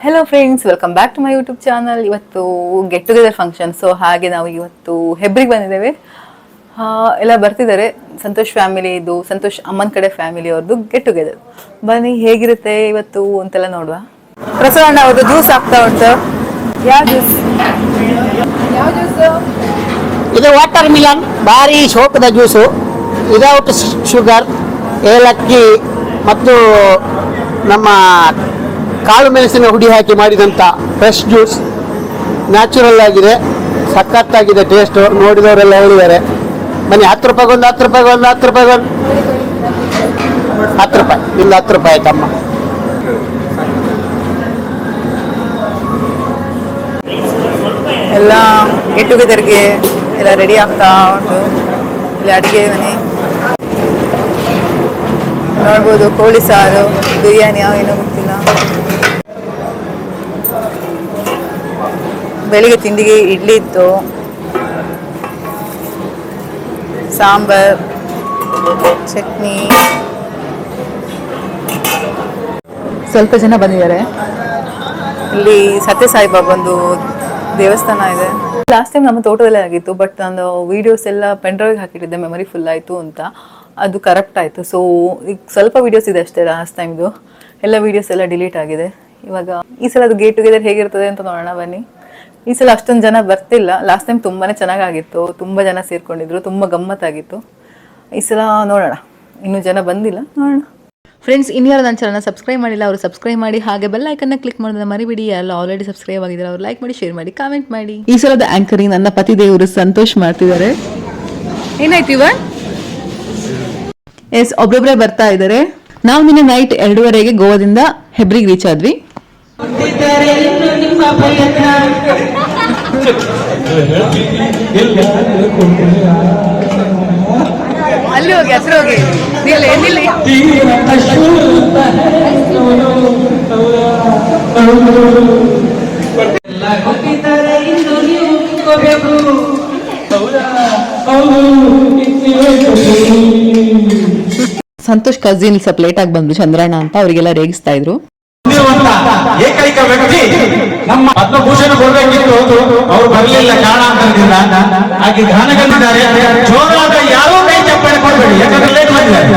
Hello friends welcome back to my YouTube channel ಇವತ್ತು get together function so ಹಾಗೆ ನಾವು ಇವತ್ತು ಹೆಬ್ರಿಗೆ ಬಂದಿದ್ದೇವೆ. ಎಲ್ಲ ಬರ್ತಿದ್ದಾರೆ. ಸಂತೋಷ್ ಫ್ಯಾಮಿಲಿ ಇದು ಸಂತೋಷ್ ಅಮ್ಮನ ಕಡೆ ಫ್ಯಾಮಿಲಿ ಅವ್ರದ್ದು ಗೆಟ್ ಟುಗೆದರ್ ಬನ್ನಿ ಹೇಗಿರುತ್ತೆ ಇವತ್ತು ಅಂತೆಲ್ಲ ನೋಡುವ. ಪ್ರಸವಣ್ಣ ಅವ್ರದ್ದು ಜ್ಯೂಸ್ ಆಗ್ತಾ ಉಂಟು. ಯಾವ ಜ್ಯೂಸ್ ಯಾವ ಜ್ಯೂಸ್ ಇದು ವಾಟರ್ ಮಿಲನ್ ಭಾರಿ ಶೋಕದ ಜ್ಯೂಸು ವಿದೌಟ್ ಶುಗರ್ ಏಲಕ್ಕಿ ಮತ್ತು ನಮ್ಮ ಕಾಳು ಮೆಣಸಿನ ಹುಡಿ ಹಾಕಿ ಮಾಡಿದಂಥ ಫ್ರೆಶ್ ಜ್ಯೂಸ್ ನ್ಯಾಚುರಲ್ ಆಗಿದೆ, ಸಖತ್ತಾಗಿದೆ ಟೇಸ್ಟು ನೋಡಿದವರೆಲ್ಲ ಹೇಳಿದ್ದಾರೆ. ಬನ್ನಿ, ಹತ್ತು ರೂಪಾಯಿಗೊಂದು ಹತ್ತು ರೂಪಾಯಿಗೊಂದು ಹತ್ತು ರೂಪಾಯಿಗೊಂದು ಹತ್ತು ರೂಪಾಯಿ. ನಿಮ್ದು ಹತ್ತು ರೂಪಾಯಿ ಆಯ್ತಮ್ಮ. ಎಲ್ಲ ಗೆಟ್ ಟುಗೆದರ್ಗೆ ಎಲ್ಲ ರೆಡಿ ಆಗ್ತಾ ಉಂಟು. ಇಲ್ಲಿ ಅಡುಗೆ ಮನೆ. ನೋಡ್ಬೋದು ಕೋಳಿ ಸಾರು, ಬಿರಿಯಾನಿ ಯಾವ ಗೊತ್ತಿಲ್ಲ. ಬೆಳಿಗ್ಗೆ ತಿಂಡಿಗೆ ಇಡ್ಲಿ ಇತ್ತು. ಸಾಂಬಾರ್ ಚಟ್ನಿ. ಸ್ವಲ್ಪ ಜನ ಬಂದಿದ್ದಾರೆ. ಇಲ್ಲಿ ಸತ್ಯ ಸಾಯಿಬಾಬಂದು ದೇವಸ್ಥಾನ ಇದೆ. ಲಾಸ್ಟ್ ಟೈಮ್ ನಮ್ಮ ತೋಟದಲ್ಲೇ ಆಗಿತ್ತು ಬಟ್ ನಾನು ವಿಡಿಯೋಸ್ ಎಲ್ಲ ಪೆನ್ಡ್ರೈವ್ ಹಾಕಿಟ್ಟಿದ್ದೆ ಮೆಮೊರಿ ಫುಲ್ ಆಯಿತು ಅಂತ. ಅದು ಕರೆಕ್ಟ್ ಆಯಿತು. ಸೊ ಈಗ ಸ್ವಲ್ಪ ವಿಡಿಯೋಸ್ ಇದೆ ಅಷ್ಟೇ ಲಾಸ್ಟ್ ಟೈಮ್ದು ಎಲ್ಲ ವಿಡಿಯೋಸ್ ಎಲ್ಲ ಡಿಲೀಟ್ ಆಗಿದೆ. ಇವಾಗ ಈ ಸಲ ಅದು ಗೇಟ್ ಟುಗೆದರ್ ಹೇಗಿರ್ತದೆ ಅಂತ ನೋಡೋಣ ಬನ್ನಿ. ಈ ಸಲ ಅಷ್ಟೊಂದು ಜನ ಬರ್ತಿಲ್ಲ. ಲಾಸ್ಟ್ ಟೈಮ್ ತುಂಬಾ ಚೆನ್ನಾಗಾಗಿತ್ತು. ತುಂಬ ಜನ ಸೇರ್ಕೊಂಡಿದ್ರು. ತುಂಬ ಗಮ್ಮತ್ತಾಗಿತ್ತು. ಈ ಸಲ ನೋಡೋಣ. ಇನ್ನೂ ಜನ ಬಂದಿಲ್ಲ. ನೋಡೋಣ. ಫ್ರೆಂಡ್ಸ್ ಇನ್ಯಾರು ನನ್ನ ಚಾನಲ್ನ ಸಬ್ಸ್ಕ್ರೈಬ್ ಮಾಡಿಲ್ಲ ಅವರು ಸಬ್ಸ್ಕ್ರೈಬ್ ಮಾಡಿ. ಹಾಗೆ ಬೆಲ್ ಐಕನ್ನ ಕ್ಲಿಕ್ ಮಾಡೋದನ್ನ ಮರಿಬಿಡಿ. ಎಲ್ಲ ಆಲ್ರೆಡಿ ಸಬ್ಸ್ಕ್ರೈಬ್ ಆಗಿದ್ದಾರೆ ಅವ್ರು ಲೈಕ್ ಮಾಡಿ ಶೇರ್ ಮಾಡಿ ಕಾಮೆಂಟ್ ಮಾಡಿ. ಈ ಸಲದ ಆಂಕರಿಂಗ್ ನನ್ನ ಪತಿ ದೇವರು ಸಂತೋಷ್ ಮಾಡ್ತಿದ್ದಾರೆ. ಏನಾಯ್ತು ಇವ ಎಸ್ ಒಬ್ಬೊಬ್ಬರೇ ಬರ್ತಾ ಇದ್ದಾರೆ. ನಾವು ನಿನ್ನೆ ನೈಟ್ ಎರಡೂವರೆಗೆ ಗೋವಾದಿಂದ ಹೆಬ್ರಿಗೆ ರೀಚ್ ಆದ್ವಿ. ಅಲ್ಲಿ ಹೋಗಿ ಹೋಗಿ. ಏನಿಲ್ಲ ಸಂತೋಷ್ ಕಝಿನ್ ಸ್ವಲ್ಪ ಲೇಟ್ ಆಗಿ ಬಂದ್ರು ಚಂದ್ರಣ್ಣ ಅಂತ, ಅವರಿಗೆಲ್ಲ ರೇಗಿಸ್ತಾ ಇದ್ರು. ಹೊಂದಿರುವಂತ ಏಕೈಕ ವ್ಯಕ್ತಿ ನಮ್ಮ ಪದ್ಮಭೂಷಣ ಕೊಡಬೇಕಿತ್ತು. ಅವರು ಬರಲಿಲ್ಲ ಕಾರಣ ಅಂತಂದಿಲ್ಲ ಹಾಗೆ ಗಾನಗಲ್ಲಿದ್ದಾರೆ ಜೋರಾದ ಯಾರೂ ಕೈ ಚಪ್ಪಣೆ ಕೊಡಬೇಡಿ ಯಾಕಂದ್ರೆ ಲೇಟ್ ಮಾಡಿದ್ದಾರೆ.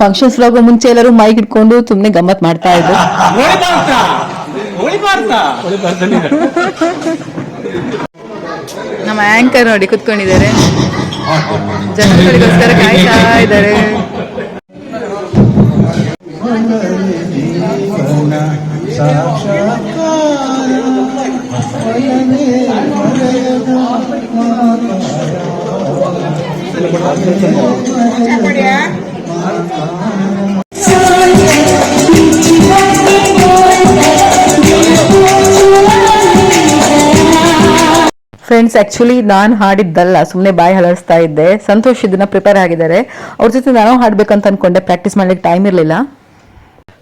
ಫಂಕ್ಷನ್ಸ್ ಹೋಗೋ ಮುಂಚೆ ಎಲ್ಲರೂ ಮೈಕ್ ಇಟ್ಕೊಂಡು ಸುಮ್ನೆ ಗಮ್ಮತ್ ಮಾಡ್ತಾ ಇದ್ರು. ನಮ್ಮ ಆಂಕರ್ ನೋಡಿ ಕುತ್ಕೊಂಡಿದ್ದಾರೆ ಜನಗಳಿಗೋಸ್ಕರ ಕಾಯ್ತಾ ಇದ್ದಾರೆ ಫ್ರೆಂಡ್ಸ್ ಆ್ಯಕ್ಚುಲಿ ನಾನು ಹಾಡಿದ್ದಲ್ಲ ಸುಮ್ಮನೆ ಬಾಯಿ ಹಲಸ್ತಾ ಇದ್ದೆ ಸಂತೋಷ್ ಇದನ್ನ ಪ್ರಿಪೇರ್ ಆಗಿದ್ದಾರೆ ಅವ್ರ ಜೊತೆ ನಾನು ಹಾಡಬೇಕಂತ ಅಂದ್ಕೊಂಡೆ ಪ್ರಾಕ್ಟೀಸ್ ಮಾಡಲಿಕ್ಕೆ ಟೈಮ್ ಇರಲಿಲ್ಲ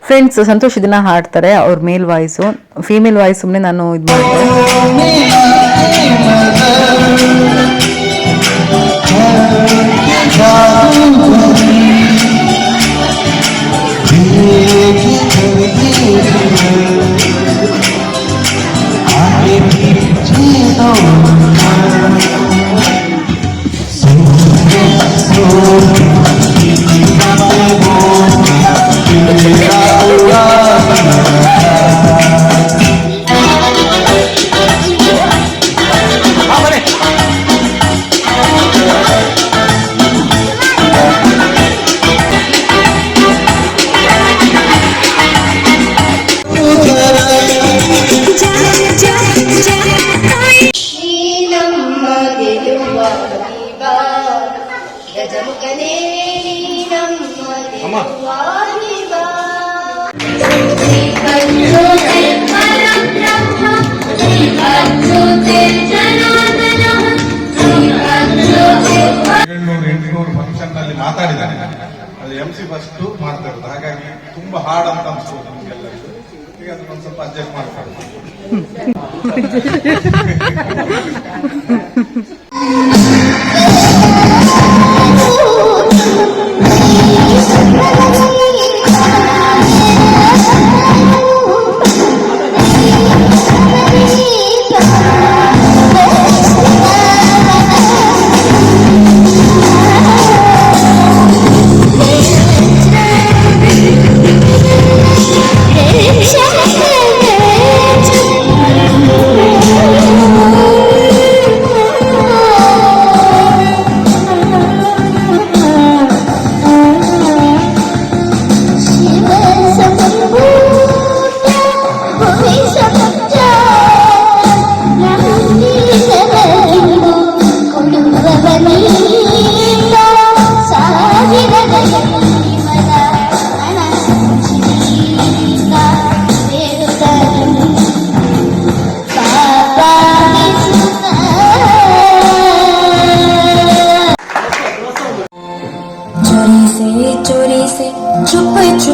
ಫ್ರೆಂಡ್ಸ್ ಸಂತೋಷ್ ಇದನ್ನ ಹಾಡ್ತಾರೆ ಅವ್ರ ಮೇಲ್ ವಾಯ್ಸು ಫೀಮೇಲ್ ವಾಯ್ಸ್ ಸುಮ್ಮನೆ ನಾನು ಇದು ಮಾಡಿದೆ so ಏಳ್ನೂರು ಎಂಟುನೂರು ಫಂಕ್ಷನ್ನಲ್ಲಿ ಮಾತಾಡಿದ್ದಾನೆ ಅದು ಎಂ ಸಿ ಫಸ್ಟ್ ಮಾಡ್ತಾ ಇರೋದು ಹಾಗಾಗಿ ತುಂಬಾ ಹಾರ್ಡ್ ಅಂತ ಅನ್ಸ್ಬೋದು ನಮ್ಗೆಲ್ಲರಿಗೂ ಈಗ ಅದನ್ನ ಒಂದ್ ಸ್ವಲ್ಪ ಅಡ್ಜಸ್ಟ್ ಮಾಡ್ಕೊಳ್ಳಿ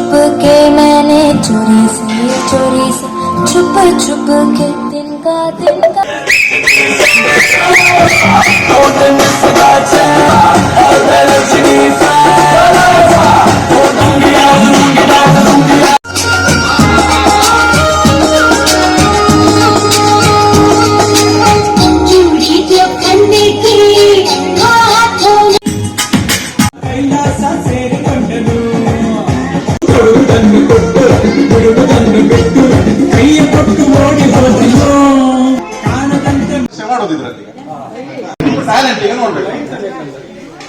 छुप छुप के मैंने चोरी से चोरी से छुप छुप के दिन का दिन का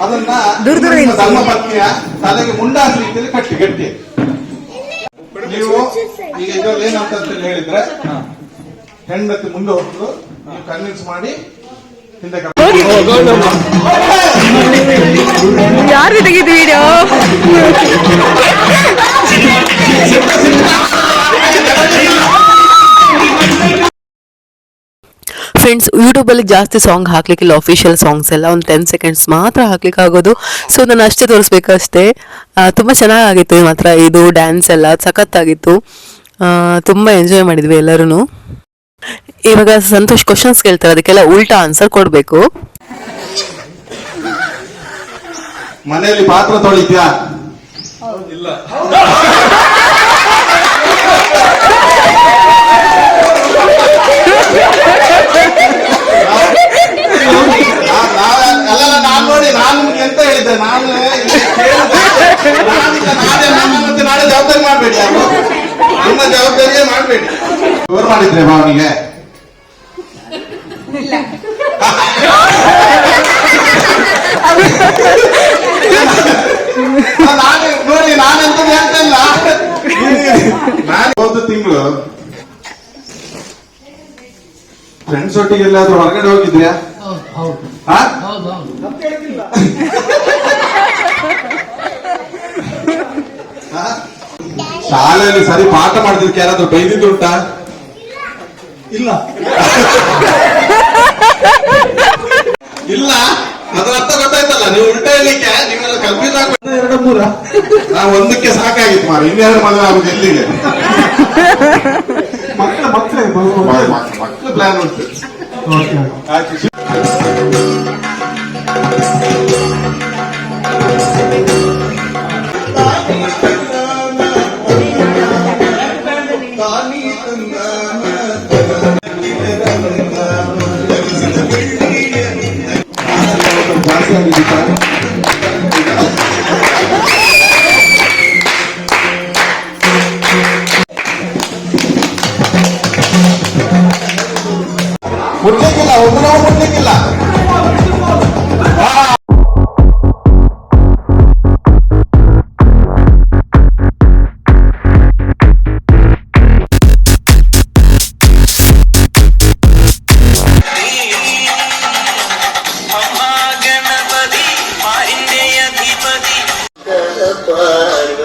ಅದನ್ನ. ಧರ್ಮಪತ್ನಿಯ ತಲೆಗೆ ಮುಂಡಾದ ರೀತಿಯಲ್ಲಿ ಕಟ್ಟಿ ಗಟ್ಟಿ. ನೀವು ಈಗ ಇದ್ರಲ್ಲಿ ಏನಂತ ಹೇಳಿ ಹೇಳಿದ್ರೆ ಹೆಂಡತಿ ಮುಂದೆ ಹೋಗ್ತು ನೀವು ಕನ್ವಿನ್ಸ್ ಮಾಡಿ ಹಿಂದೆ ಯಾರು ತೆಗಿದು ವಿಡಿಯೋ ಫ್ರೆಂಡ್ಸ್ ಯೂಟ್ಯೂಬಲ್ಲಿ ಜಾಸ್ತಿ ಸಾಂಗ್ ಹಾಕ್ಲಿಕ್ಕಿಲ್ಲ ಅಫಿಷಿಯಲ್ ಸಾಂಗ್ಸ್ ಎಲ್ಲ ಒಂದು ಟೆನ್ ಸೆಕೆಂಡ್ಸ್ ಮಾತ್ರ ಹಾಕ್ಲಿಕ್ಕಾಗೋದು ಸೊ ನಾನು ಅಷ್ಟೇ ತೋರಿಸ್ಬೇಕಷ್ಟೇ. ತುಂಬ ಚೆನ್ನಾಗಿತ್ತು ಮಾತ್ರ ಇದು ಡ್ಯಾನ್ಸ್ ಎಲ್ಲ ಸಖತ್ತಾಗಿತ್ತು. ತುಂಬ ಎಂಜಾಯ್ ಮಾಡಿದ್ವಿ ಎಲ್ಲರೂ ಇವಾಗ ಸಂತೋಷ್ ಕ್ವಶನ್ಸ್ ಕೇಳ್ತಾರೆ ಅದಕ್ಕೆಲ್ಲ ಉಲ್ಟಾ ಆನ್ಸರ್ ಕೊಡಬೇಕು. ಮನೆಯಲ್ಲಿ ಪಾತ್ರ ತೊಳಿತ್ಯಾ? ಇಲ್ಲ ಅಲ್ಲ ನಾನು ನೋಡಿ ನಾನು ಎಂತ ನಾನು ನಾಳೆ ಮತ್ತೆ ನಾಳೆ ಜವಾಬ್ದಾರಿ ಮಾಡಬೇಡಿ ನಿಮ್ಮ ಜವಾಬ್ದಾರಿಯೇ ಮಾಡಬೇಡಿ. ಜೋರು ಮಾಡಿದ್ರೆ ಭಾವನಿಗೆ ನಾನು ನೋಡಿ ನಾನಂತ ಹೇಳ್ತಾ ಇಲ್ಲ ನಾನು ಹೋದ ತಿಂಗಳು. ಫ್ರೆಂಡ್ಸ್ ಒಟ್ಟಿಗೆ ಎಲ್ಲಾದ್ರೂ ಹೊರಗಡೆ ಹೋಗಿದ್ಯಾ ಹಾ? ಹಾ? ಶಾಲೆಯಲ್ಲಿ ಸರಿ ಪಾಠ ಮಾಡಿದಕ್ಕೆ ಯಾರಾದ್ರೂ ಬೈದಿದ್ದುಂಟಾ ಇಲ್ಲ. ಇಲ್ಲ. ಅದರ ಅರ್ಥ ಗೊತ್ತಾಯ್ತಲ್ಲ ನೀವು ಉಲ್ಟಾ ಹೇಳಲಿಕ್ಕೆ ನೀವೆಲ್ಲ ಕನ್ಫ್ಯೂಸ್ ಆಗ್ಬೇಕು ಎರಡು ಮೂರ. ನಾ ಒಂದಕ್ಕೆ ಸಾಕಾಗಿತ್ತು ಮಾರ ಇನ್ನೆರಡು ಮದುವೆ ಆಗುದು ಎಲ್ಲಿಗೆ? ಮಕ್ಕಳ ಮಕ್ಕಳೇ ಮಕ್ಕಳು ಪ್ಲಾನ್ ಉಂಟು.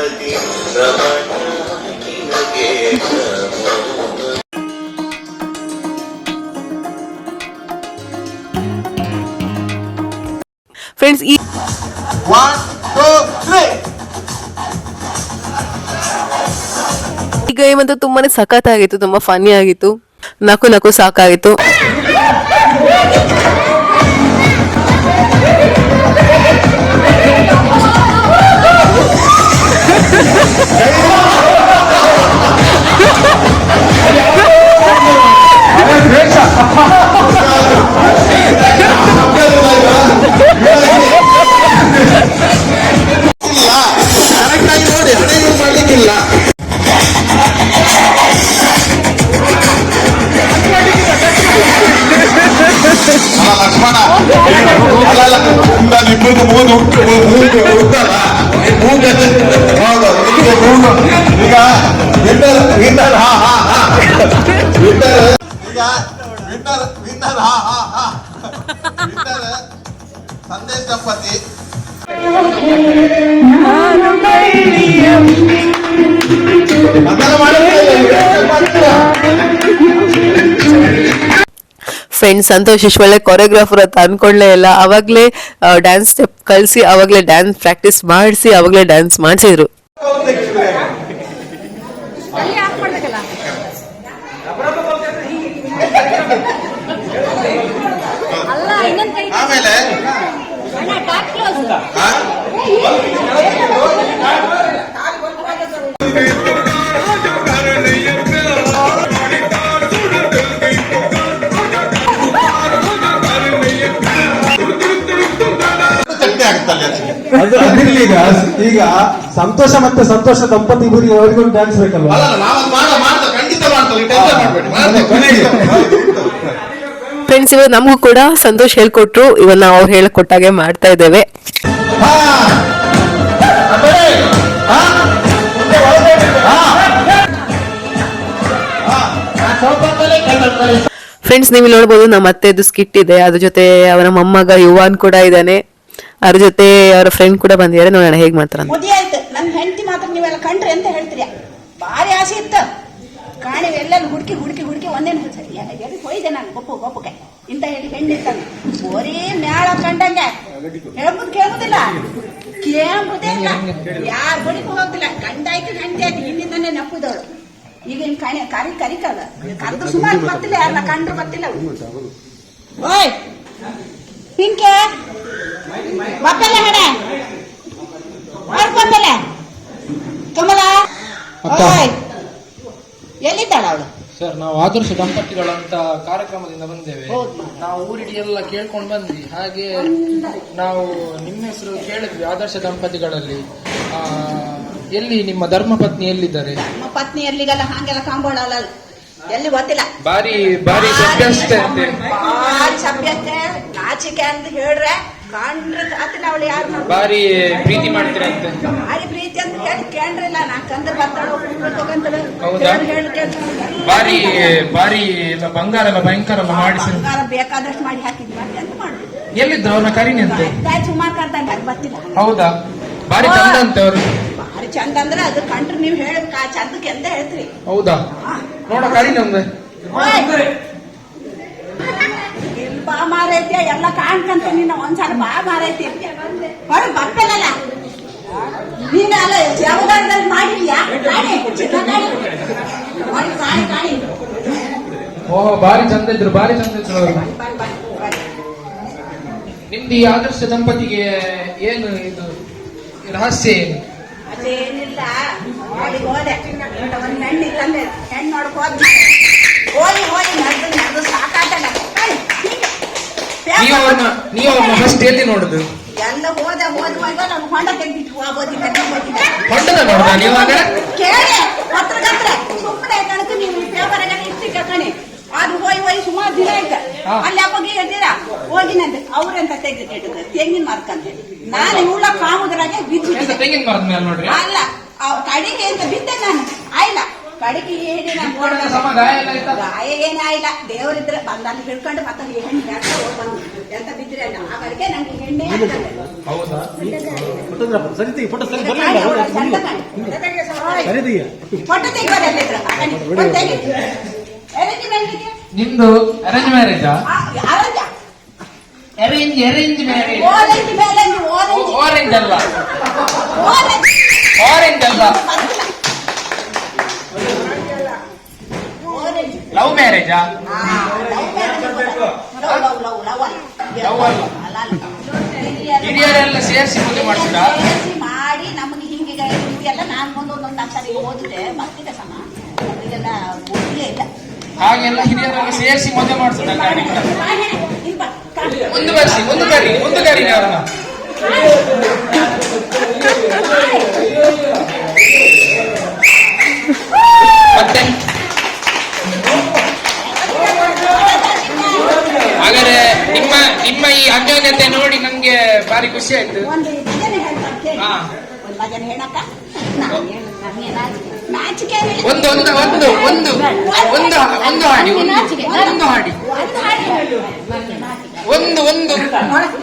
ಪಾರ್ವತಿ ರಮಣ ನಿನಗೆ ಫ್ರೆಂಡ್ಸ್ ಈ ಒನ್ ಟೂ ತ್ರೀ ಗೇಮ್ ಅಂತೂ ತುಂಬಾನೇ ಸಖತ್ತಾಗಿತ್ತು ತುಂಬಾ ಫನಿ ಆಗಿತ್ತು ನಕು ನಕು ಸಾಕಾಗಿತ್ತು ಕರೆಕ್ಟ್ ನೋಡಿ ನೋಡಿ ನೀವು ಮಾಡ್ಲಿಕ್ಕಿಲ್ಲ. ಫ್ರೆಂಡ್ಸ್ ಸಂತೋಷ್ ಇಷ್ಟು ಒಳ್ಳೆ ಕೊರಿಯೋಗ್ರಾಫರ್ ಅಂತ ಅನ್ಕೊಳ್ಳೇ ಇಲ್ಲ. ಅವಾಗ್ಲೇ ಡ್ಯಾನ್ಸ್ ಸ್ಟೆಪ್ ಕಲಿಸಿ ಅವಾಗ್ಲೇ ಡ್ಯಾನ್ಸ್ ಪ್ರಾಕ್ಟೀಸ್ ಮಾಡಿಸಿ ಅವಾಗ್ಲೇ ಡ್ಯಾನ್ಸ್ ಮಾಡಿಸಿದ್ರು. ಆಮೇಲೆ? ಅದಿರ್ಲಿ ಈಗ ಈಗ ಸಂತೋಷ ಮತ್ತೆ ಸಂತೋಷ ದಂಪತಿ ಇಬ್ಬರಿಗೆ ಅವ್ರಿಗೊಂದು ಡ್ಯಾನ್ಸ್ ಬೇಕಲ್ವಾ? ಫ್ರೆಂಡ್ಸ್ ಇವಾಗ ನಮಗೂ ಕೂಡ ಸಂತೋಷ್ ಹೇಳ್ಕೊಟ್ರು ಇವನ್ನ ಅವ್ರು ಹೇಳ್ಕೊಟ್ಟಾಗೆ ಮಾಡ್ತಾ ಇದ್ದೇವೆ. ಫ್ರೆಂಡ್ಸ್ ನೀವು ಇಲ್ಲಿ ನೋಡ್ಬೋದು ನಮ್ಮ ಅತ್ತೆದು ಸ್ಕಿಟ್ ಇದೆ ಅದ್ರ ಜೊತೆ ಅವರ ಮೊಮ್ಮಗ ಯುವಾನ್ ಕೂಡ ಇದ್ದಾನೆ. ಅದ್ರ ಜೊತೆ ಅವ್ರ ಫ್ರೆಂಡ್ ಕೂಡ ಬಂದಿದ್ದಾರೆ. ನೋಡೋಣ ಹೇಗ್ ಮಾಡ್ತಾರಂತ ಮದುವೆ ಆಯ್ತು. ನನ್ನ ಹೆಂಡತಿ ಮಾತ್ರ ನೀವೆಲ್ಲ ಕಂಡ್ರಿ ಅಂತ ಹೇಳ್ತೀರಿ. ಭಾರಿ ಆಸೆ ಇತ್ತು. ಕಾಣಿ ಎಲ್ಲ ಹುಡುಕಿ ಹುಡುಕಿ ಹುಡುಕಿ ಒಂದೇನು ಹೇಳ್ತಾರೆ ಎಲ್ಲಿ ಹೋಯ್ದೆ ನಾನು ಗೊಪ್ಪು ಗೊಪ್ಪಗೆ ಇಂತ ಹೇಳಿ ಹೆಣ್ಣಿತ್ತಂಗ ಬರೀ ಮ್ಯಾಳ ಕಂಡಂಗೆ. ಹೇಳ್ಬುದು ಕೇಳ್ಬೋದಿಲ್ಲ ಕೇಳ್ಬೋದೇ ಇಲ್ಲ. ಯಾರ ಬಳಿಗೂ ಹೋಗ್ತಿಲ್ಲ ಗಂಡ ಆಯ್ತು ಹೆಂಡತಿ ಆಯ್ತು. ಹಿಂದಿಂದನೇ ನಪ್ಪುದವಳು. ಈಗ ಇನ್ ಕಣಿ, ಕರಿ ಕರಿಕಲ್ಲ ಕರೆದು ಸುಮಾರು ಬರ್ತಿಲ್ಲ ಯಾರನ್ನ. ಕಂಡ್ರು ಬರ್ತಿಲ್ಲ ಓಯ್! ಪಿಂಕೆ ಮಕ್ಕಳ ಹಣ ಮಾಡ್ಕೊಂಡಲ್ಲ ಕಮಲ. ಓಯ್ ಎಲ್ಲಿದ್ದಾಳ ಅವಳು? ಸರ್ ನಾವು ಆದರ್ಶ ದಂಪತಿಗಳಂತ ಕಾರ್ಯಕ್ರಮದಿಂದ ಬಂದೇವೆ. ನಾವು ಊರಿಡಿ ಎಲ್ಲ ಕೇಳ್ಕೊಂಡು ಬಂದ್ವಿ. ಹಾಗೆ ನಾವು ನಿಮ್ಮ ಹೆಸರು ಕೇಳಿದ್ವಿ ಆದರ್ಶ ದಂಪತಿಗಳಲ್ಲಿ. ಆ, ಎಲ್ಲಿ ನಿಮ್ಮ ಧರ್ಮಪತ್ನಿ ಎಲ್ಲಿದ್ದಾರೆ? ನಮ್ಮ ಪತ್ನಿ ಎಲ್ಲಿಗೆಲ್ಲ ಹಾಗೆಲ್ಲ ಕಾಂಬೋಳಲ್ಲ ಎಲ್ಲಿ ಗೊತ್ತಿಲ್ಲ. ಬಾರಿ ಬಾರಿ ಸಭ್ಯಸ್ತೆ ಅಂತೆ. ಭಾರಿ ಸಭ್ಯತೆ ನಾಚಿಕೆ ಅಂತ ಹೇಳ್ರೆ ಕಂಡ್ರೆ ಆತಿಲ್ಲ ಅವಳು ಯಾರು ಬಾರಿ ಪ್ರೀತಿ ಮಾಡ್ತೀರಂತೆ ಬಾರಿ ಪ್ರೀತಿ ಅಂತ ಹೇಳಿ ಕೇಳ್ರಿಲ್ಲ. ನಾ ಕಂದ್ರ ಬರ್ತಾಳು ತಗೊಂತಳು ಬಾರಿ ಬಾರಿ ಎಲ್ಲ ಬಂಗಾರ ಎಲ್ಲ ಭಯಂಕರ ಎಲ್ಲ ಮಾಡಿಸಿ. ಬಂಗಾರ ಬೇಕಾದಷ್ಟು ಮಾಡಿ ಹಾಕಿದ್ವಿ. ಅಂತ ಮಾಡುದು? ಎಲ್ಲಿದ್ರು ಅವ್ರನ್ನ ಕರೀನಿ ಅಂತ? ತಾಯಿ ಸುಮಾರು ಕರ್ದಂಗೆ ಅದು ಬರ್ತಿಲ್ಲ. ಹೌದಾ? ಬಾರಿ ಚಂದ ಅಂತ ಅವರು. ಬಾರಿ ಚಂದ ಅಂದ್ರೆ ಅದು ಕಂಡ್ರೆ ನೀವು ಹೇಳ್ಬೇಕು ಆ ಚಂದಕ್ಕೆ ಎಂತ ಹೇಳ್ತೀರಿ. ಹೌದಾ? ನೋಡ ಕರೀನಿ ಒಂದು ಬಾ ಮಾರೈತೆ ಎಲ್ಲ ಕಾಣ್ಕಂತ ನಿನ್ನ ಒಂದ್ಸಲ ಬಾ ಮಾರೈತಿ ಹೊರಗೆ ಬರ್ತಿಲ್ಲಲ್ಲ ನಿನ್ನ ಅಲ್ಲ ಜವದಾರದಲ್ಲಿ ಮಾಡಿದ್ಯಾ? ಓಹೋ ಬಾರಿ ಚಂದ ಇದ್ರು ಬಾರಿ ಚಂದ ಇದ್ರು. ನಿಮ್ದು ಈ ಆದರ್ಶ ದಂಪತಿಗೆ ಏನು ಇದು ರಹಸ್ಯ ಏನು? ಅದೇನಿಲ್ಲ. ನೋಡಿ ಹೋದೆ. ಒಂದ್ ಹೆಣ್ಣು ತಂದೆ ಹೆಣ್ಣು ನೋಡ್ಕೋದ್ ಹೋಗಿ ಹೋಗಿ ನಡೆದು ನಡೆದು ಸಾಕಾತಲ್ಲ. ನೀವು ಅವ್ರನ್ನ ನೀವು ಅವ್ರನ್ನ ಫಸ್ಟ್ ಎಲ್ಲಿ ನೋಡುದು. ಎಲ್ಲ ಹೋದ ಹೋದ್ ಹೋದ ನಮ್ಗೆ ಹೊಂಡ ತೆಗ್ದಿಟ್ಟು ಹೋಗೋದಿಲ್ಲ ಹೋಗೋದಿಲ್ಲ ಹೊಂಡದ ನೋಡುದ ನೀವು ಹಾಗಾದ್ರೆ? ಕೇಳಿ ಪತ್ರಕರ್ತರ ಸುಮ್ಮನೆ ಕಣಕ ನೀವು ಪೇಪರ್ ಇಟ್ಟು ಕಣೆ. ಅದು ಹೋಯ್ ಹೋಯ್ ಸುಮಾರು ದಿನ ಆಯ್ತ. ಅಲ್ಲಿ ಹೋಗಿ ಹೇಳ್ತೀರಾ? ಹೋಗಿನಂತೆ ಅವ್ರಂತ ತೆಗೆದಿಟ್ಟಿದ್ದು ತೆಂಗಿನ ಮರ್ಕಂತ ಹೇಳಿ ನಾನು ಇವಳ ಕಾಮುದ್ರಾಗೆ ಬಿದ್ದು ತೆಂಗಿನ ಮರದ ಮೇಲೆ ನೋಡ್ರಿ. ಅಲ್ಲ ಕಡಿಗೆ ಅಂತ ಬಿದ್ದೆ ನಾನು. ಆಯ್ಲ? ಕಡೆಗೆ ಹೇಳಿ ಗಾಯ ಏನಾಯಿಲ್ಲ ದೇವರಿದ್ರೆ ಬಂದಲ್ಲಿ ಹಿಡ್ಕೊಂಡು ಮತ್ತೆ ಹೆಣ್ಣು ಹೇಳ್ತಾ ಹೋಗ್ ಎಂತ ಬಿದ್ರೆ ಅಲ್ಲ? ಆ ಕಡೆಗೆ ನಂಗೆ ಹೆಣ್ಣೆ ಫೋಟೋ ನಿಮ್ದು ಅರೇಂಜ್ ಮ್ಯಾರೇಜ್ ಯಾರಂಜ ಅರೇಂಜ್ ಅರೇಂಜ್ ಮ್ಯಾರೇಜ್ ಓರೆಂಜ್ ಮೇಲೆಂಜ್ ಓರೆಂಜ್ ಆರೆಂಜ್ ಅಲ್ಲ ಓರೆಂಜ್ ಆರೆಂಜ್ ಅಲ್ಲ ಬಂದಿಲ್ಲ ಲವ್ ಮ್ಯಾರೇಜಾ ಲವ್ ಅಲ್ಲ ಹಿರಿಯರೆಲ್ಲ ಸೇರಿಸಿ ಮದುವೆ ಮಾಡಿಸಿದ? ಮಾಡಿ ನಮಗೆ ನಾನು ಅಕ್ಷರ ಓದಿದೆ. ಮತ್ತಿದೆ ಸಮ. ಇದೆಲ್ಲ ಓದಿಯೇ ಇಲ್ಲ. ಹಾಗೆಲ್ಲ ಹಿರಿಯರೆಲ್ಲ ಸೇರಿಸಿ ಮದುವೆ ಮಾಡಿಸಿದ. ಒಂದು ಬರ್ಸಿ ಒಂದು ಕರಿ ಒಂದು ಕರಿ ಅವ್ರನ್ನ ಮತ್ತೆ? ಹಾಗಾದ್ರೆ ನಿಮ್ಮ ನಿಮ್ಮ ಈ ಅನ್ಯೋನ್ಯತೆ ನೋಡಿ ನಂಗೆ ಭಾರಿ ಖುಷಿ ಆಯ್ತು. ಒಂದು ಭಜನೆ ಹೇಳ್ತಾರೆ ಕೇಳಿ ಹಾ. ಒಂದು ಭಜನೆ ಹೇಳಕ್ಕ? ನಾನು ನಾಚಿಕೆ. ಒಂದು ಒಂದು ಒಂದು ಒಂದು ಒಂದು ಒಂದು ಹಾಡಿ ಒಂದು ಒಂದು ಹಾಡಿ. ಒಂದು ಹಾಡು ಹೇಳು. ಒಂದು ಒಂದು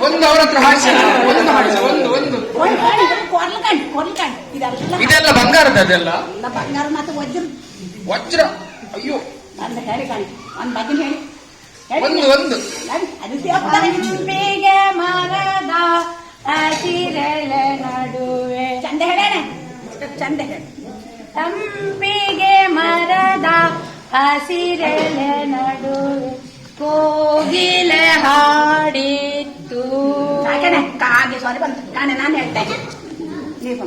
ಒಂದು ಅವ್ರ ಹತ್ರ ಹಾಡಿಸಿ. ಒಂದು ಹಾಡಿಸಿ ಒಂದು ಒಂದು. ಒಂದು ಹಾಡು ಕೊರ್ಲ್ಕಂಡು ಕೊರ್ಲ್ಕಂಡು ಇದೆಲ್ಲ ಇದೆಲ್ಲ ಬಂಗಾರದ ಅದೆಲ್ಲ? ಎಲ್ಲ ಬಂಗಾರ ಮತ್ತು ವಜ್ರ. ವಜ್ರ? ಅಯ್ಯೋ. ಹೇಳಿ ಕಾಣಿ ಒಂದು ಭಜನೆ ಹೇಳಿ ಹೇಳಿ. ಒಂದು ಒಂದು. ಬೇಗ ಅದು ತಂಪಿಗೆ ಮರದ ಹಸಿರೆಲೆ ನಡುವೆ. ಚಂದ ಹೇಳೇನೆ ಚಂದ ಹೇಳಿ. ತಂಪಿಗೆ ಮರದ ಹಸಿರೆಲೆ ನಡುವೆ ಕೋಗಿಲೆ ಹಾಡಿತ್ತು. ಕಾಗೆ ಸಾರಿ ಬಂತು. ನಾನೇ ನಾನು ಹೇಳ್ತೇನೆ ನೀವು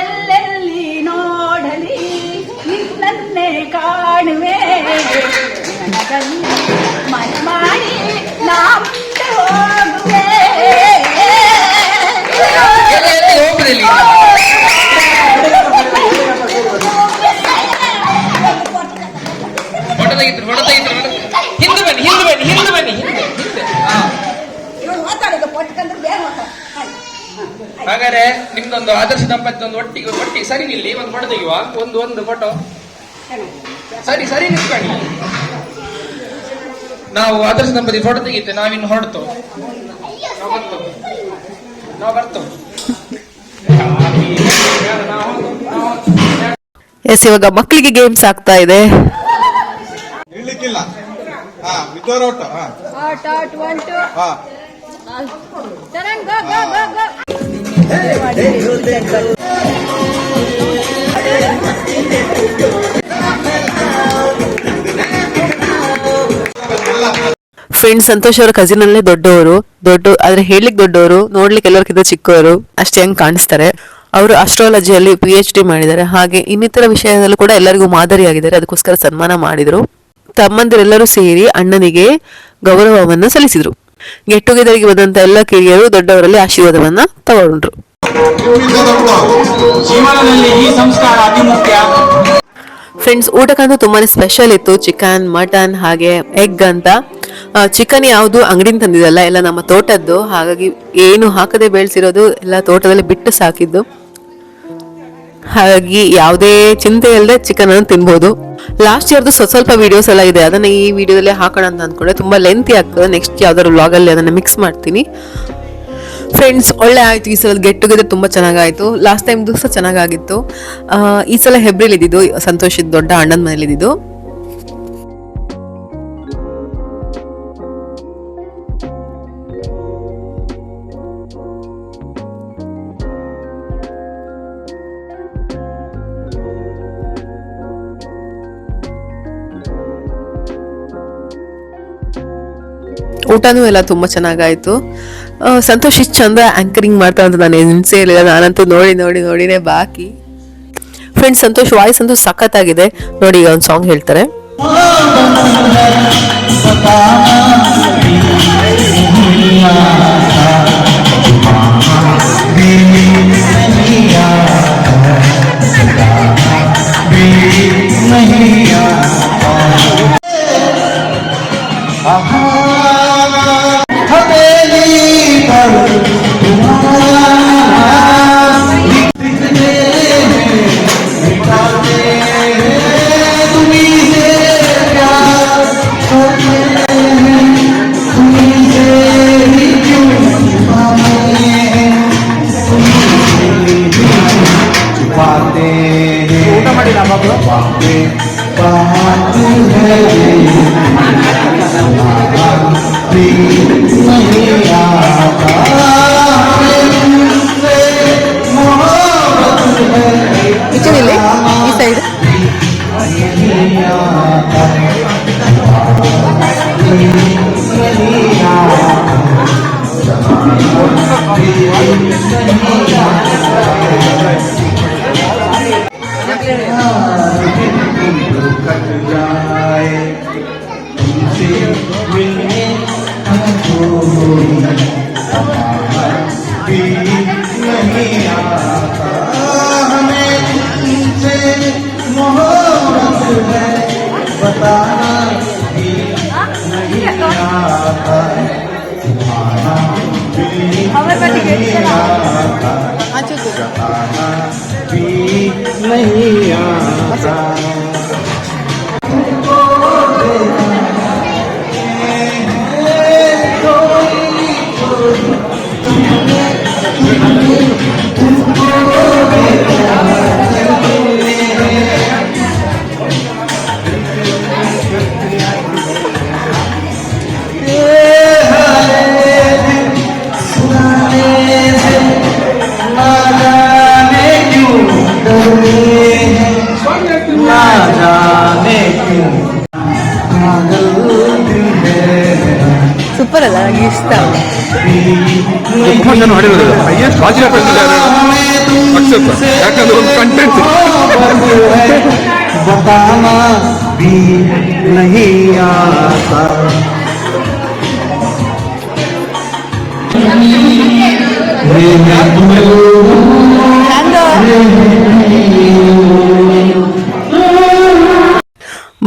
ಎಲ್ಲೆಲ್ಲಿ ನೋಡಲಿ? ನಿನ್ನೇ ಕಾಣುವೆ. ನನಗಲ್ಲಿ ಮನ ಮಾಡಿ ನಾ ಮುಂದೆ ಹೋಗುವೆ ಎಲ್ಲಿ ಎಲ್ಲಿ ಹೋಗುದಿಲ್ಲ ಹೊಡ ತೆಗಿದ್ರು ಹೊಡ ತೆಗಿದ್ರು ಹಿಂದೆ ಬನ್ನಿ ಹಿಂದೆ ಬನ್ನಿ ಹಿಂದೆ ಬನ್ನಿ ಹಿಂದೆ ಹಿಂದೆ ಇವಳು ಮಾತಾಡಿದ ಪೊಟ್ಕಂದ್ರೆ ಬೇಗ ಹಾಗಾದ್ರೆ ನಿಮ್ದೊಂದು ಆದರ್ಶ ದಂಪತಿ ಒಂದು ಒಟ್ಟಿಗೆ ಒಟ್ಟಿಗೆ ಸರಿ ನಿಲ್ಲಿ, ಒಂದು ಫೋಟೋ ತೆಗೆಯುವ. ಒಂದು ಒಂದು, ಫೋಟೋ. ಸರಿ ಸರಿ ನಿಂತ್ಕೊಳ್ಳಿ. ನಾವು ಆದರ್ಶ ದಂಪತಿ ಫೋಟೋ ತೆಗಿತೆ ನಾವಿನ್ನು ಹೊರಡ್ತು ನಾವು ಬರ್ತು ನಾವು ಬರ್ತು ಎಸ್ ಇವಾಗ ಮಕ್ಕಳಿಗೆ ಗೇಮ್ಸ್ ಆಗ್ತಾ ಇದೆ. ಇರ್ಲಿಕ್ಕಿಲ್ಲ. ಹಾ ವಿದ್ಯಾರೋಟ ಹಾ. ಹಾ. ಫ್ರೆಂಡ್ಸ್ ಸಂತೋಷ್ ಅವರ ಕಸಿನ್ ಅಲ್ಲೇ ದೊಡ್ಡವರು. ದೊಡ್ಡ ಆದ್ರೆ ಹೇಳಲಿಕ್ಕೆ ದೊಡ್ಡವರು ನೋಡ್ಲಿಕ್ಕೆ ಎಲ್ಲರಿಗಿಂತ ಚಿಕ್ಕವರು. ಅಷ್ಟೇ ಹೆಂಗ್ ಕಾಣಿಸ್ತಾರೆ. ಅವರು ಅಸ್ಟ್ರಾಲಜಿಯಲ್ಲಿ ಪಿ ಎಚ್ ಡಿ ಮಾಡಿದ್ದಾರೆ. ಹಾಗೆ ಇನ್ನಿತರ ವಿಷಯದಲ್ಲೂ ಕೂಡ ಎಲ್ಲರಿಗೂ ಮಾದರಿಯಾಗಿದ್ದಾರೆ. ಅದಕ್ಕೋಸ್ಕರ ಸನ್ಮಾನ ಮಾಡಿದ್ರು. ತಮ್ಮಂದಿರೆಲ್ಲರೂ ಸೇರಿ ಅಣ್ಣನಿಗೆ ಗೌರವವನ್ನ ಸಲ್ಲಿಸಿದ್ರು. ಗೆಟ್ ಟುಗೆದರ್ಗೆ ಬಂದಂತ ಎಲ್ಲ ಕಿರಿಯರು ದೊಡ್ಡವರಲ್ಲಿ ಆಶೀರ್ವಾದವನ್ನ ತಗೊಂಡ್ರು. ಜೀವನದಲ್ಲಿ ಈ ಸಂಸ್ಕಾರ ಅತಿ ಫ್ರೆಂಡ್ಸ್ ಊಟಕ್ಕಂತೂ ತುಂಬಾನೇ ಸ್ಪೆಷಲ್ ಇತ್ತು ಚಿಕನ್ ಮಟನ್ ಹಾಗೆ ಎಗ್ ಅಂತ. ಚಿಕನ್ ಯಾವುದು ಅಂಗಡಿನ ತಂದಿದ್ದಲ್ಲ, ಎಲ್ಲ ನಮ್ಮ ತೋಟದ್ದು. ಹಾಗಾಗಿ ಏನು ಹಾಕದೆ ಬೆಳೆಸಿರೋದು, ಎಲ್ಲ ತೋಟದಲ್ಲಿ ಬಿಟ್ಟು ಸಾಕಿದ್ದು. ಹಾಗಾಗಿ ಯಾವುದೇ ಚಿಂತೆ ಇಲ್ಲದೆ ಚಿಕನ್ ಅನ್ನು ತಿನ್ಬೋದು. ಲಾಸ್ಟ್ ಇಯರ್ದು ಸ್ವಲ್ಪ ಸ್ವಲ್ಪ ವಿಡಿಯೋಸ್ ಎಲ್ಲ ಇದೆ. ಅದನ್ನ ಈ ವಿಡಿಯೋದಲ್ಲಿ ಹಾಕೋಣ ಅಂತ ಅಂದ್ಕೊಂಡೆ. ತುಂಬಾ ಲೆಂತಿ ಆಗ್ತದೆ. ನೆಕ್ಸ್ಟ್ ಯಾವ್ದಾದ್ರು ವ್ಲಾಗಲ್ಲಿ ಅದನ್ನ ಮಿಕ್ಸ್ ಮಾಡ್ತೀನಿ. ಫ್ರೆಂಡ್ಸ್ ಒಳ್ಳೆ ಆಯ್ತು. ಈ ಸಲ ಗೆಟ್ ಟುಗೆದರ್ ತುಂಬಾ ಚೆನ್ನಾಗಾಯ್ತು. ಲಾಸ್ಟ್ ಟೈಮ್ ಸಹ ಚೆನ್ನಾಗಾಗಿತ್ತು. ಈ ಸಲ ಹೆಬ್ರಿಲ್ ಇದ್ದಿದ್ದು ಸಂತೋಷದ ದೊಡ್ಡ ಅಣ್ಣನ ಮನೇಲಿ ಇದ್ದಿದ್ದು. ಊಟನೂ ಎಲ್ಲ ತುಂಬ ಚೆನ್ನಾಗಾಯಿತು. ಸಂತೋಷ್ ಇಷ್ಟು ಚಂದ ಆ್ಯಂಕರಿಂಗ್ ಮಾಡ್ತಾ ಅಂತ ನಾನು ಹಿಂಸೆ ಇರಲಿಲ್ಲ ನಾನಂತೂ ನೋಡಿ ನೋಡಿ, ನೋಡಿನೇ ಬಾಕಿ. ಫ್ರೆಂಡ್ಸ್ ಸಂತೋಷ್ ವಾಯ್ಸ್ ಅಂತೂ ಸಖತ್ತಾಗಿದೆ. ನೋಡಿ, ಈಗ ಒಂದು ಸಾಂಗ್ ಹೇಳ್ತಾರೆ.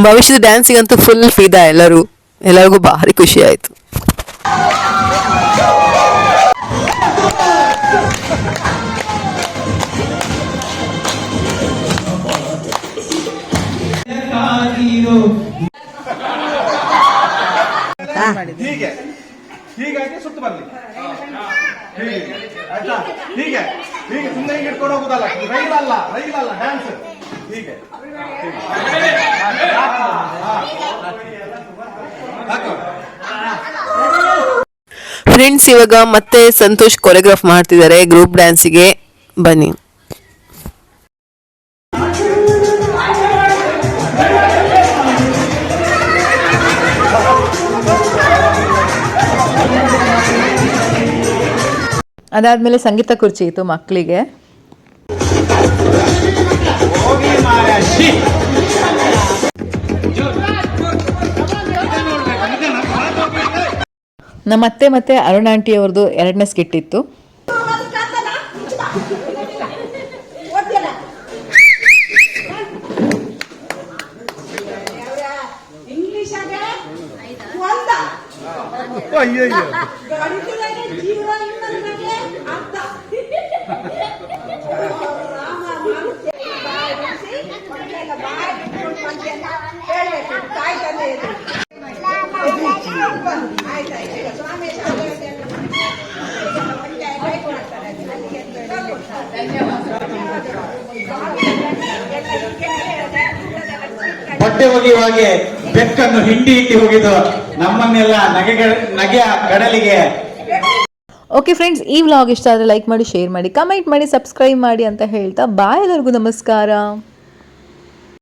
ಭವಿಷ್ಯದ ಡ್ಯಾನ್ಸಿಗಂತೂ ಫುಲ್ ಫಿದಾ ಎಲ್ಲರೂ. ಎಲ್ಲರಿಗೂ ಭಾರಿ ಖುಷಿ ಆಯ್ತು. ಹೀಗೆ. ಹೀಗಾಗಿ ಸುತ್ತು ಬರ್ಲಿ. ಹೀಗೆ. ಆಯ್ತಾ? ಹೀಗೆ ಹೀಗೆ. ಸುಮ್ಮನೆ ಹಿಂಗೆ ಇಟ್ಕೊಂಡು ಹೋಗುದಲ್ಲ. ರೈಲ್ ಅಲ್ಲ ರೈಲ್ ಅಲ್ಲ ಡ್ಯಾನ್ಸ್ ಹೀಗೆ. ಫ್ರೆಂಡ್ಸ್ ಇವಾಗ ಮತ್ತೆ ಸಂತೋಷ್ ಕೊರಿಯೋಗ್ರಾಫ್ ಮಾಡ್ತಿದ್ದಾರೆ. ಗ್ರೂಪ್ ಡ್ಯಾನ್ಸಿಗೆ ಬನ್ನಿ. ಅದಾದ್ಮೇಲೆ ಸಂಗೀತ ಕುರ್ಚಿ ಇತ್ತು ಮಕ್ಕಳಿಗೆ. ನಮ್ಮ ಅತ್ತೆ ಮತ್ತೆ ಅರುಣ್ ಆಂಟಿ ಅವ್ರದ್ದು ಎರಡನೇ ಸ್ಕಿಟ್ ಇತ್ತು. ಇಂಗ್ಲಿಷ್ ಆಗ ಒಂದ ಗಣಿತದಾಗೆ ಜೀವ ಇನ್ನೊಂದಾಗೆ ಅರ್ಥ ರಾಮ ಮಾರುತಿ ಬಾಯಿ ಬಿಡಿಸಿ ಮಕ್ಕಳೆಲ್ಲ ಬಾಯಿ ಬಿಟ್ಕೊಂಡು ಬಂದೆ ಅಂತ ಹೇಳ್ಬೇಕು ತಾಯಿ ತಂದೆ ಎದುರು. ಆಯ್ತಾಯ್ತು ಈಗ ಸ್ವಾಮಿ ಶಾಲೆಯಲ್ಲಿ ಒಳ್ಳೆ ಕೈ ಕೊಡ್ತಾರೆ. ಅಲ್ಲಿಗೆ ಹೊಟ್ಟೆ ಒಗೆಯುವಾಗೆ ಬೆಕ್ಕನ್ನು ಹಿಂಡಿ ಹಿಂಡಿ ಹೋಗಿದ್ದು ನಮ್ಮನ್ನೆಲ್ಲ ನಗೆ ನಗೆಯ ಕಡಲಿಗೆ. ಓಕೆ ಫ್ರೆಂಡ್ಸ್ ಈ ವ್ಲಾಗ್ ಇಷ್ಟ ಆದರೆ ಲೈಕ್ ಮಾಡಿ ಶೇರ್ ಮಾಡಿ ಕಮೆಂಟ್ ಮಾಡಿ ಸಬ್ಸ್ಕ್ರೈಬ್ ಮಾಡಿ ಅಂತ ಹೇಳ್ತಾ ಬಾಯ್ ಎಲ್ಲರಿಗೂ ನಮಸ್ಕಾರ.